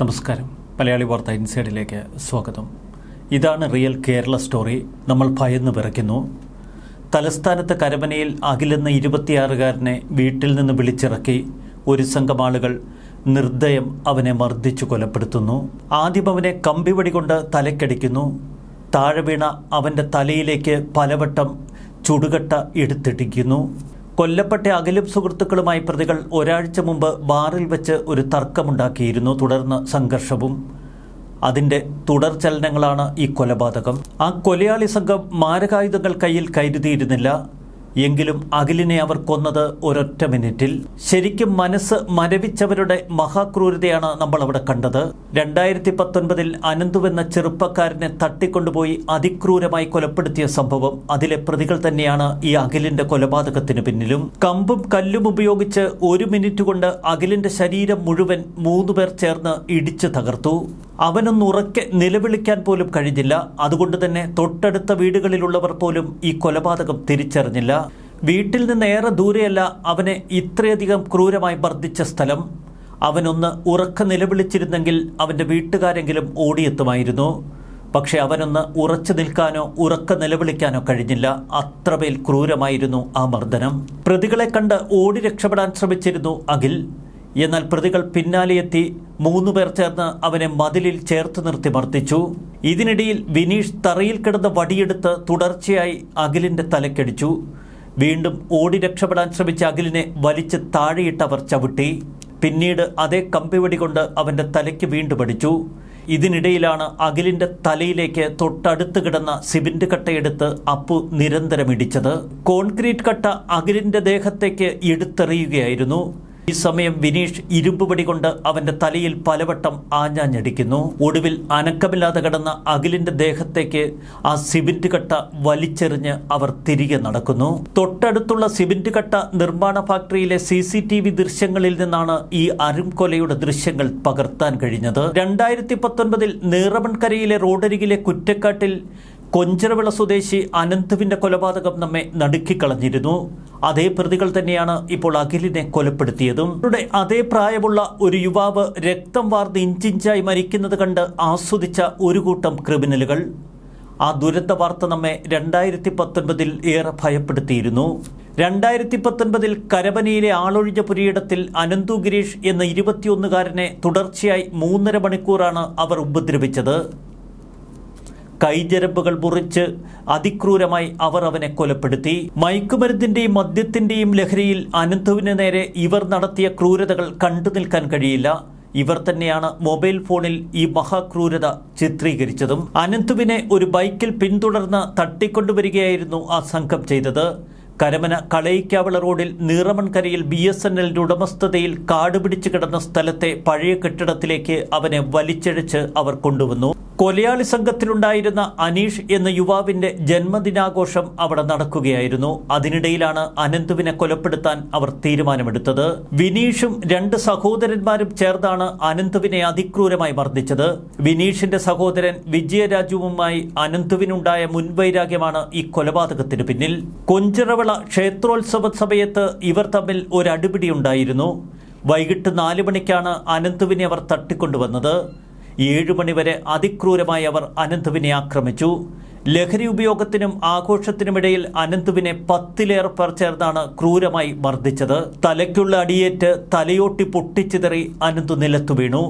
നമസ്കാരം. മലയാളി വാർത്ത ഇൻസൈഡിലേക്ക് സ്വാഗതം. ഇതാണ് റിയൽ കേരള സ്റ്റോറി. നമ്മൾ ഭയന്ന് വിറയ്ക്കുന്നു. തലസ്ഥാനത്ത് കരമനയിൽ അഖിലെന്ന ഇരുപത്തിയാറുകാരനെ വീട്ടിൽ നിന്ന് വിളിച്ചിറക്കി ഒരു സംഘം ആളുകൾ നിർദ്ദയം അവനെ മർദ്ദിച്ചു കൊലപ്പെടുത്തുന്നു. ആദ്യം അവനെ കമ്പിവടി കൊണ്ട് തലക്കടിക്കുന്നു. താഴെ വീണ അവന്റെ തലയിലേക്ക് പലവട്ടം ചുടുകട്ട എടുത്തിടിക്കുന്നു. കൊല്ലപ്പെട്ട അകലും സുഹൃത്തുക്കളുമായി പ്രതികൾ ഒരാഴ്ച മുമ്പ് ബാറിൽ വെച്ച് ഒരു തർക്കമുണ്ടാക്കിയിരുന്നു. തുടർന്ന് സംഘർഷവും അതിന്റെ തുടർചലനങ്ങളാണ് ഈ കൊലപാതകം. ആ കൊലയാളി സംഘം മാരകായുധങ്ങൾ കയ്യിൽ കരുതിയിരുന്നില്ല. എങ്കിലും അഖിലിനെ അവർ കൊന്നത് ഒരൊറ്റ മിനിറ്റിൽ. ശരിക്കും മനസ്സ് മരവിച്ചവരുടെ മഹാക്രൂരതയാണ് നമ്മൾ അവിടെ കണ്ടത്. രണ്ടായിരത്തി പത്തൊൻപതിൽ അനന്തുവെന്ന ചെറുപ്പക്കാരനെ തട്ടിക്കൊണ്ടുപോയി അതിക്രൂരമായി കൊലപ്പെടുത്തിയ സംഭവം അതിലെ പ്രതികൾ തന്നെയാണ് ഈ അഖിലിന്റെ കൊലപാതകത്തിന് പിന്നിലും. കമ്പും കല്ലും ഉപയോഗിച്ച് ഒരു മിനിറ്റ് കൊണ്ട് അഖിലിന്റെ ശരീരം മുഴുവൻ മൂന്നുപേർ ചേർന്ന് ഇടിച്ചു തകർത്തു. അവനൊന്ന് ഉറക്കെ നിലവിളിക്കാൻ പോലും കഴിഞ്ഞില്ല. അതുകൊണ്ട് തന്നെ തൊട്ടടുത്ത വീടുകളിലുള്ളവർ പോലും ഈ കൊലപാതകം തിരിച്ചറിഞ്ഞില്ല. വീട്ടിൽ നിന്ന് ഏറെ ദൂരെയല്ല അവനെ ഇത്രയധികം ക്രൂരമായി മർദ്ദിച്ച സ്ഥലം. അവനൊന്ന് ഉറക്ക നിലവിളിച്ചിരുന്നെങ്കിൽ അവന്റെ വീട്ടുകാരെങ്കിലും ഓടിയെത്തുമായിരുന്നു. പക്ഷേ അവനൊന്ന് ഉറച്ചു നിൽക്കാനോ ഉറക്ക നിലവിളിക്കാനോ കഴിഞ്ഞില്ല. അത്രമേൽ ക്രൂരമായിരുന്നു ആ മർദ്ദനം. പ്രതികളെ കണ്ട് ഓടി രക്ഷപ്പെടാൻ ശ്രമിച്ചിരുന്നു അഖിൽ. എന്നാൽ പ്രതികൾ പിന്നാലെയെത്തി മൂന്നു പേർ ചേർന്ന് അവനെ മതിലിൽ ചേർത്ത് നിർത്തി മർദ്ദിച്ചു. ഇതിനിടയിൽ വിനീഷ് തറയിൽ കിടന്ന വടിയെടുത്ത് തുടർച്ചയായി അഖിലിന്റെ തലക്കടിച്ചു. വീണ്ടും ഓടി രക്ഷപ്പെടാൻ ശ്രമിച്ച അഖിലിനെ വലിച്ച് താഴെയിട്ടവർ ചവിട്ടി. പിന്നീട് അതേ കമ്പിവടി കൊണ്ട് അവന്റെ തലയ്ക്ക് വീണ്ടും അടിച്ചു. ഇതിനിടയിലാണ് അഖിലിന്റെ തലയിലേക്ക് തൊട്ടടുത്ത് കിടന്ന സിമന്റ് കട്ടയെടുത്ത് അപ്പു നിരന്തരം ഇടിച്ചത്. കോൺക്രീറ്റ് കട്ട അഖിലിന്റെ ദേഹത്തേക്ക് എടുത്തെറിയുകയായിരുന്നു. ഈ സമയം വിനീഷ് ഇരുമ്പുപടി കൊണ്ട് അവന്റെ തലയിൽ പലവട്ടം ആഞ്ഞാഞ്ഞടിക്കുന്നു. ഒടുവിൽ അനക്കമില്ലാതെ കടന്ന അഖിലിന്റെ ദേഹത്തേക്ക് ആ സിമെന്റ് കട്ട വലിച്ചെറിഞ്ഞ് അവർ തിരികെ നടക്കുന്നു. തൊട്ടടുത്തുള്ള സിമെന്റ് കട്ട നിർമ്മാണ ഫാക്ടറിയിലെ സി സി ടി വി ദൃശ്യങ്ങളിൽ നിന്നാണ് ഈ അരുംകൊലയുടെ ദൃശ്യങ്ങൾ പകർത്താൻ കഴിഞ്ഞത്. രണ്ടായിരത്തി പത്തൊൻപതിൽ നീറമൺകരയിലെ റോഡരികിലെ കുറ്റക്കാട്ടിൽ കൊഞ്ചരവിള സ്വദേശി അനന്തുവിന്റെ കൊലപാതകം നമ്മെ നടുക്കിക്കളഞ്ഞിരുന്നു. അതേ പ്രതികൾ തന്നെയാണ് ഇപ്പോൾ അഖിലിനെ കൊലപ്പെടുത്തിയതും. അവരുടെ അതേ പ്രായമുള്ള ഒരു യുവാവ് രക്തം വാർന്ന് ഇഞ്ചിഞ്ചായി മരിക്കുന്നത് കണ്ട് ആസ്വദിച്ച ഒരു കൂട്ടം ക്രിമിനലുകൾ. ആ ദുരന്ത വാർത്ത നമ്മെ രണ്ടായിരത്തി പത്തൊൻപതിൽ ഏറെ ഭയപ്പെടുത്തിയിരുന്നു. രണ്ടായിരത്തി പത്തൊൻപതിൽ കരവനയിലെ ആളൊഴിഞ്ഞ പുരയിടത്തിൽ അനന്തു ഗിരീഷ് എന്ന ഇരുപത്തിയൊന്നുകാരനെ തുടർച്ചയായി മൂന്നര മണിക്കൂറാണ് അവർ ഉപദ്രവിച്ചത്. കൈജരമ്പുകൾ മുറിച്ച് അതിക്രൂരമായി അവർ അവനെ കൊലപ്പെടുത്തി. മയക്കുമരുന്നിന്റെയും മദ്യത്തിന്റെയും ലഹരിയിൽ അനന്തുവിന് നേരെ ഇവർ നടത്തിയ ക്രൂരതകൾ കണ്ടു നിൽക്കാൻ കഴിയില്ല. ഇവർ തന്നെയാണ് മൊബൈൽ ഫോണിൽ ഈ മഹാക്രൂരത ചിത്രീകരിച്ചതും. അനന്തുവിനെ ഒരു ബൈക്കിൽ പിന്തുടർന്ന് തട്ടിക്കൊണ്ടുവരികയായിരുന്നു ആ സംഘം ചെയ്തത്. കരമന കളയിക്കാവിള റോഡിൽ നീറമൺകരയിൽ ബി എസ് എൻ എല്ലിന്റെ ഉടമസ്ഥതയിൽ കാട് പിടിച്ചു കിടന്ന സ്ഥലത്തെ പഴയ കെട്ടിടത്തിലേക്ക് അവനെ വലിച്ചഴിച്ച് അവർ കൊണ്ടുവന്നു. കൊലയാളി സംഘത്തിലുണ്ടായിരുന്ന അനീഷ് എന്ന യുവാവിന്റെ ജന്മദിനാഘോഷം അവിടെ നടക്കുകയായിരുന്നു. അതിനിടയിലാണ് അനന്തുവിനെ കൊലപ്പെടുത്താൻ അവർ തീരുമാനമെടുത്തത്. വിനീഷും രണ്ട് സഹോദരന്മാരും ചേർന്നാണ് അനന്തുവിനെ അതിക്രൂരമായി മർദ്ദിച്ചത്. വിനീഷിന്റെ സഹോദരൻ വിജയരാജുവുമായി അനന്തുവിനുണ്ടായ മുൻവൈരാഗ്യമാണ് ഈ കൊലപാതകത്തിന് പിന്നിൽ. കൊഞ്ചിറവിള ക്ഷേത്രോത്സവ സമയത്ത് ഇവർ തമ്മിൽ ഒരു അടിപിടിയുണ്ടായിരുന്നു. വൈകിട്ട് നാല് മണിക്കാണ് അനന്തുവിനെ അവർ തട്ടിക്കൊണ്ടുവന്നത്. ഏഴു മണിവരെ അതിക്രൂരമായി അവർ അനന്തുവിനെ ആക്രമിച്ചു. ലഹരി ഉപയോഗത്തിനും ആഘോഷത്തിനുമിടയിൽ അനന്തുവിനെ പത്തിലേറെ പേർ ചേർന്നാണ് ക്രൂരമായി മർദ്ദിച്ചത്. തലയ്ക്കുള്ള അടിയേറ്റ് തലയോട്ടി പൊട്ടിച്ചിതറി അനന്തു നിലത്തു വീണു.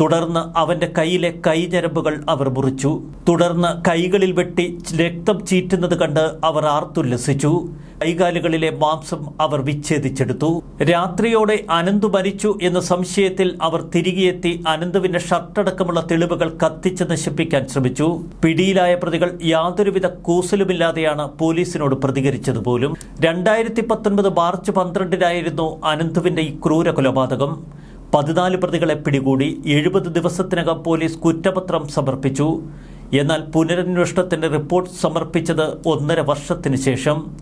തുടർന്ന് അവന്റെ കയ്യിലെ കൈഞരമ്പുകൾ അവർ മുറിച്ചു. തുടർന്ന് കൈകളിൽ വെട്ടി രക്തം ചീറ്റുന്നത് കണ്ട് അവർ ആർത്തുല്ലസിച്ചു. കൈകാലുകളിലെ മാംസം അവർ വിച്ഛേദിച്ചെടുത്തു. രാത്രിയോടെ അനന്തു മരിച്ചു എന്ന സംശയത്തിൽ അവർ തിരികെയെത്തി അനന്തുവിന്റെ ഷർട്ടടക്കമുള്ള തെളിവുകൾ കത്തിച്ച് നശിപ്പിക്കാൻ ശ്രമിച്ചു. പിടിയിലായ പ്രതികൾ യാതൊരുവിധ കൂസലുമില്ലാതെയാണ് പോലീസിനോട് പ്രതികരിച്ചത് പോലും. രണ്ടായിരത്തി പത്തൊൻപത് മാർച്ച് പന്ത്രണ്ടിനായിരുന്നു അനന്തുവിന്റെ ഈ ക്രൂര കൊലപാതകം പതിനാല് പ്രതികളെ പിടികൂടി എഴുപത് ദിവസത്തിനകം പോലീസ് കുറ്റപത്രം സമർപ്പിച്ചു. എന്നാൽ പുനരന്വേഷണത്തിന്റെ റിപ്പോർട്ട് സമർപ്പിച്ചത് ഒന്നര വർഷത്തിന് ശേഷം.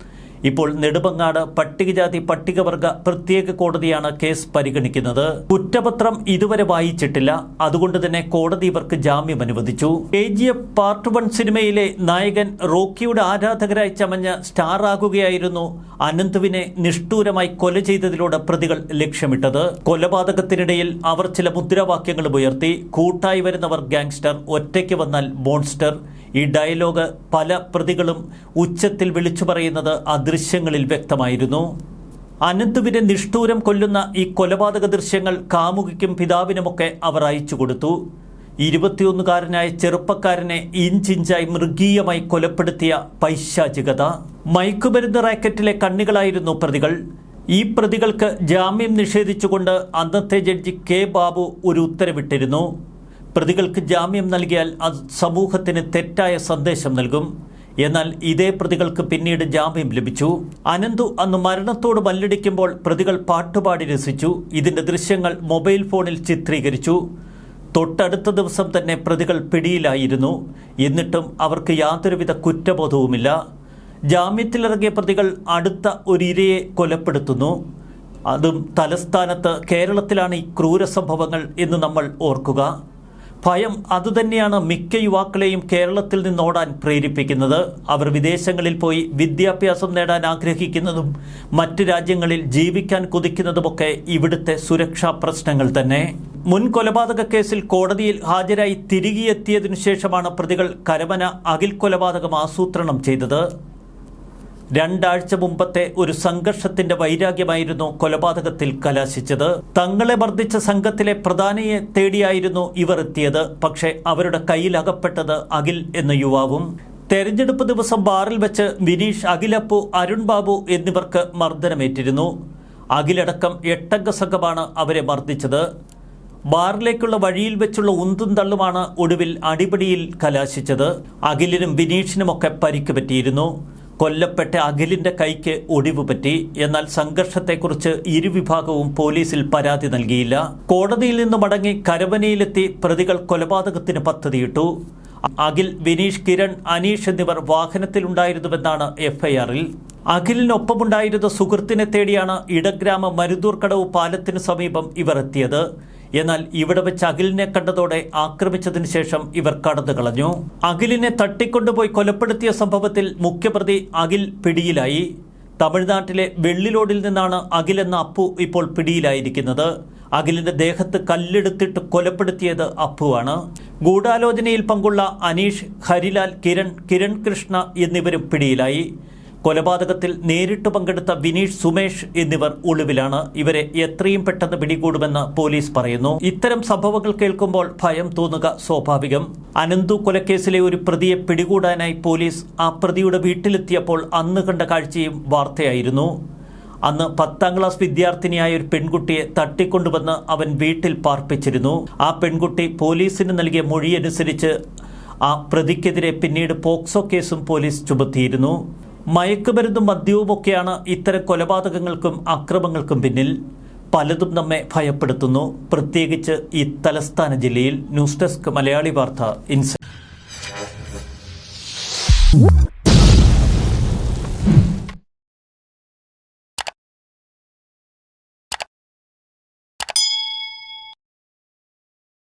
ഇപ്പോൾ നെടുമങ്ങാട് പട്ടികജാതി പട്ടികവർഗ പ്രത്യേക കോടതിയാണ് കേസ് പരിഗണിക്കുന്നത്. കുറ്റപത്രം ഇതുവരെ വായിച്ചിട്ടില്ല. അതുകൊണ്ട് തന്നെ കോടതി ഇവർക്ക് ജാമ്യം അനുവദിച്ചു. K G F part one സിനിമയിലെ നായകൻ റോക്കിയുടെ ആരാധകരായി ചമഞ്ഞ സ്റ്റാർ ആകുകയായിരുന്നു അനന്തുവിനെ നിഷ്ഠൂരമായി കൊല ചെയ്തതിലൂടെ പ്രതികൾ ലക്ഷ്യമിട്ടത്. കൊലപാതകത്തിനിടയിൽ അവർ ചില മുദ്രാവാക്യങ്ങളും ഉയർത്തി കൂട്ടായി വരുന്നവർ ഗാങ്സ്റ്റർ ഒറ്റയ്ക്ക് വന്നാൽ മോൺസ്റ്റർ ഈ ഡയലോഗ് പല പ്രതികളും ഉച്ചത്തിൽ വിളിച്ചു പറയുന്നത് അദൃശ്യങ്ങളിൽ വ്യക്തമായിരുന്നു. അനന്തുവിനെ നിഷ്ഠൂരം കൊല്ലുന്ന ഈ കൊലപാതക ദൃശ്യങ്ങൾ കാമുകിക്കും പിതാവിനുമൊക്കെ അവർ അയച്ചു കൊടുത്തു. ഇരുപത്തിയൊന്നുകാരനായ ചെറുപ്പക്കാരനെ ഇഞ്ചിഞ്ചായി മൃഗീയമായി കൊലപ്പെടുത്തിയ പൈശാചികത. മയക്കുമരുന്ന് റാക്കറ്റിലെ കണ്ണികളായിരുന്നു പ്രതികൾ. ഈ പ്രതികൾക്ക് ജാമ്യം നിഷേധിച്ചുകൊണ്ട് അന്നത്തെ ജഡ്ജി കെ ബാബു ഒരു ഉത്തരവിട്ടിരുന്നു. പ്രതികൾക്ക് ജാമ്യം നൽകിയാൽ അത് സമൂഹത്തിന് തെറ്റായ സന്ദേശം നൽകും. എന്നാൽ ഇതേ പ്രതികൾക്ക് പിന്നീട് ജാമ്യം ലഭിച്ചു. അനന്തു അന്ന് മരണത്തോട് മല്ലടിക്കുമ്പോൾ പ്രതികൾ പാട്ടുപാടി രസിച്ചു. ഇതിന്റെ ദൃശ്യങ്ങൾ മൊബൈൽ ഫോണിൽ ചിത്രീകരിച്ചു. തൊട്ടടുത്ത ദിവസം തന്നെ പ്രതികൾ പിടിയിലായിരുന്നു. എന്നിട്ടും അവർക്ക് യാതൊരുവിധ കുറ്റബോധവുമില്ല. ജാമ്യത്തിലിറങ്ങിയ പ്രതികൾ അടുത്ത ഒരു ഇരയെ കൊലപ്പെടുത്തുന്നു. അതും തലസ്ഥാനത്ത് കേരളത്തിലാണ് ഈ ക്രൂര സംഭവങ്ങൾ എന്ന് നമ്മൾ ഓർക്കുക. ഭയം അതുതന്നെയാണ് മിക്ക യുവാക്കളെയും കേരളത്തിൽ നിന്നോടാൻ പ്രേരിപ്പിക്കുന്നത്. അവർ വിദേശങ്ങളിൽ പോയി വിദ്യാഭ്യാസം നേടാൻ ആഗ്രഹിക്കുന്നതും മറ്റ് രാജ്യങ്ങളിൽ ജീവിക്കാൻ കൊതിക്കുന്നതുമൊക്കെ ഇവിടുത്തെ സുരക്ഷാ പ്രശ്നങ്ങൾ തന്നെ. മുൻ കൊലപാതക കേസിൽ കോടതിയിൽ ഹാജരായി തിരികെയെത്തിയതിനു ശേഷമാണ് പ്രതികൾ കരമന അഖിൽ കൊലപാതകം ആസൂത്രണം ചെയ്തത്. രണ്ടാഴ്ച മുമ്പത്തെ ഒരു സംഘർഷത്തിന്റെ വൈരാഗ്യമായിരുന്നു കൊലപാതകത്തിൽ കലാശിച്ചത്. തങ്ങളെ മർദ്ദിച്ച സംഘത്തിലെ പ്രധാനിയെ തേടിയായിരുന്നു ഇവർ എത്തിയത്. പക്ഷേ അവരുടെ കയ്യിൽ അകപ്പെട്ടത് അഖിൽ എന്ന യുവാവും. തെരഞ്ഞെടുപ്പ് ദിവസം ബാറിൽ വെച്ച് വിനീഷ് അഖിലപ്പു അരുൺ ബാബു എന്നിവർക്ക് മർദ്ദനമേറ്റിരുന്നു. അഖിലടക്കം എട്ടംഗ സംഘമാണ് അവരെ മർദ്ദിച്ചത്. ബാറിലേക്കുള്ള വഴിയിൽ വെച്ചുള്ള ഉന്തും തള്ളുമാണ് ഒടുവിൽ അടിപിടിയിൽ കലാശിച്ചത്. അഖിലിനും വിനീഷിനുമൊക്കെ പരിക്ക് പറ്റിയിരുന്നു. കൊല്ലപ്പെട്ട അഖിലിന്റെ കൈക്ക് ഒടിവ് പറ്റി. എന്നാൽ സംഘർഷത്തെക്കുറിച്ച് ഇരുവിഭാഗവും പോലീസിൽ പരാതി നൽകിയില്ല. കോടതിയിൽ നിന്ന് മടങ്ങി കരവനയിലെത്തി പ്രതികൾ കൊലപാതകത്തിന് പദ്ധതിയിട്ടു. അഖിൽ വിനീഷ് കിരൺ അനീഷ് എന്നിവർ വാഹനത്തിലുണ്ടായിരുന്നുവെന്നാണ് എഫ്ഐആറിൽ. അഖിലിനൊപ്പമുണ്ടായിരുന്ന സുഹൃത്തിനെ തേടിയാണ് ഇടഗ്രാമ മരുതൂർക്കടവ് പാലത്തിനു സമീപം ഇവർ എത്തിയത്. എന്നാൽ ഇവിടെ വെച്ച് അഖിലിനെ കണ്ടതോടെ ആക്രമിച്ചതിന് ശേഷം ഇവർ കടന്നു കളഞ്ഞു. അഖിലിനെ തട്ടിക്കൊണ്ടുപോയി കൊലപ്പെടുത്തിയ സംഭവത്തിൽ മുഖ്യപ്രതി അഖിൽ പിടിയിലായി. തമിഴ്നാട്ടിലെ വെള്ളിലോടിൽ നിന്നാണ് അഖിൽ എന്ന അപ്പു ഇപ്പോൾ പിടിയിലായിരിക്കുന്നത്. അഖിലിന്റെ ദേഹത്ത് കല്ലെടുത്തിട്ട് കൊലപ്പെടുത്തിയത് അപ്പുവാണ്. ഗൂഢാലോചനയിൽ പങ്കുള്ള അനീഷ് ഹരിലാൽ കിരൺ കിരൺ കൃഷ്ണ എന്നിവരും പിടിയിലായി. കൊലപാതകത്തിൽ നേരിട്ട് പങ്കെടുത്ത വിനീഷ് സുമേഷ് എന്നിവർ ഒളിവിലാണ്. ഇവരെ എത്രയും പെട്ടെന്ന് പിടികൂടുമെന്ന് പോലീസ് പറയുന്നു. ഇത്തരം സംഭവങ്ങൾ കേൾക്കുമ്പോൾ ഭയം തോന്നുക സ്വാഭാവികം. അനന്തു കൊലക്കേസിലെ ഒരു പ്രതിയെ പിടികൂടാനായി പോലീസ് ആ പ്രതിയുടെ വീട്ടിലെത്തിയപ്പോൾ അന്ന് കണ്ട കാഴ്ചയും വാർത്തയായിരുന്നു. അന്ന് പത്താം ക്ലാസ് വിദ്യാർത്ഥിനിയായ ഒരു പെൺകുട്ടിയെ തട്ടിക്കൊണ്ടുവന്ന് അവൻ വീട്ടിൽ പാർപ്പിച്ചിരുന്നു. ആ പെൺകുട്ടി പോലീസിന് നൽകിയ മൊഴിയനുസരിച്ച് ആ പ്രതിക്കെതിരെ പിന്നീട് പോക്സോ കേസും പോലീസ് ചുമത്തിയിരുന്നു. മയക്കുമരുന്നും മദ്യവുമൊക്കെയാണ് ഇത്തരം കൊലപാതകങ്ങൾക്കും അക്രമങ്ങൾക്കും പിന്നിൽ. പലതും നമ്മെ ഭയപ്പെടുത്തുന്നു. പ്രത്യേകിച്ച് ഈ തലസ്ഥാന ജില്ലയിൽ. ന്യൂസ് ഡെസ്ക് മലയാളി വാർത്ത. ഇൻസ്